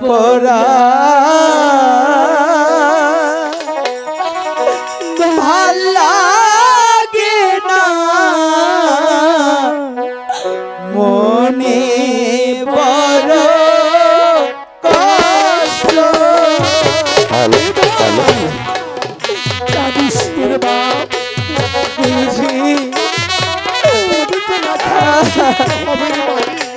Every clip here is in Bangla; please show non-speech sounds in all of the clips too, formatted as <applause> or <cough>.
পরা ভালো লাগে না। মনে বড় কষ্ট। Hello hello. কাঁদিস নে রে বাপ বুঝি। ওদের <laughs>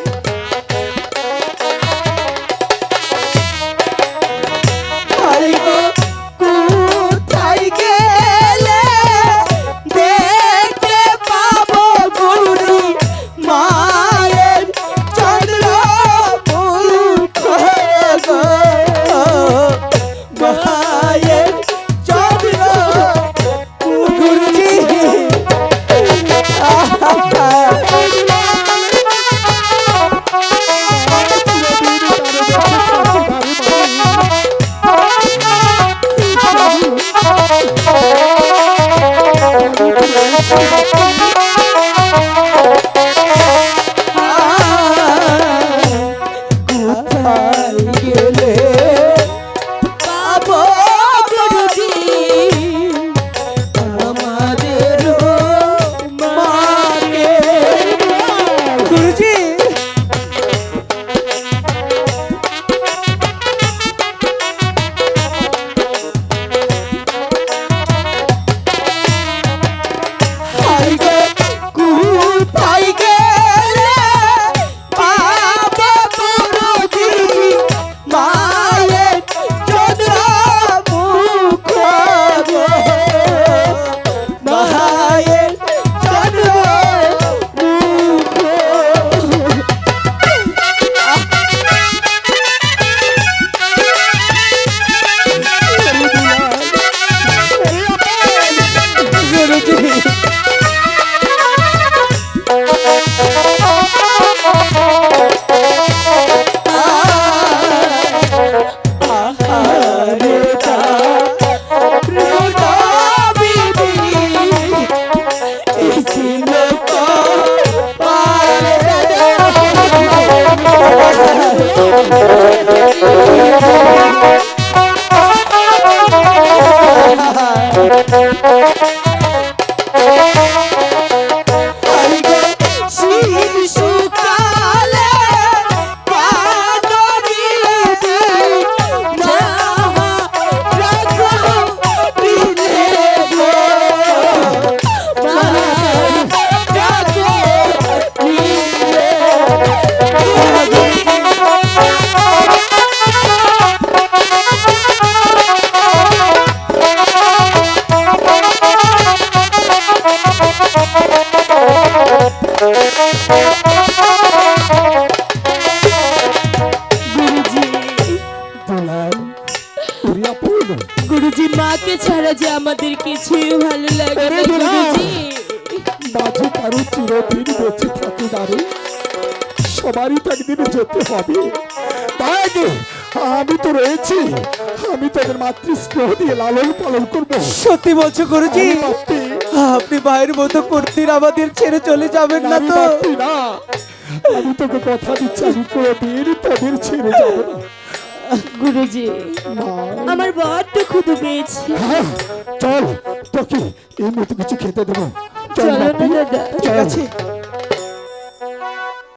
ছাড়া যে আমাদের কিছুই ভালো লাগে না। গুরুজি মাঝে কারও চিরদিন বেঁচে থাকে দাঁড়ে সবারই তো একদিন যেতে হবে। তাই আমি তো রয়েছি। আমি তোদের মাতৃস্নেহ দিয়ে লালন পালন করব। সত্যি বলছো গুরুজি আপনি ভাইয়ের মতো করতেন আমাদের ছেড়ে চলে যাবেন না তো? না। আমি তোকে কথা দিচ্ছি আমি কোনোদিন তোদের ছেড়ে যাব না। গুরুজি আমার বড্ড খুদু পেয়েছি। হ্যাঁ, চল তোকে এই মতো কিছু খেতে দেবো। চল দাদা চল। আছে।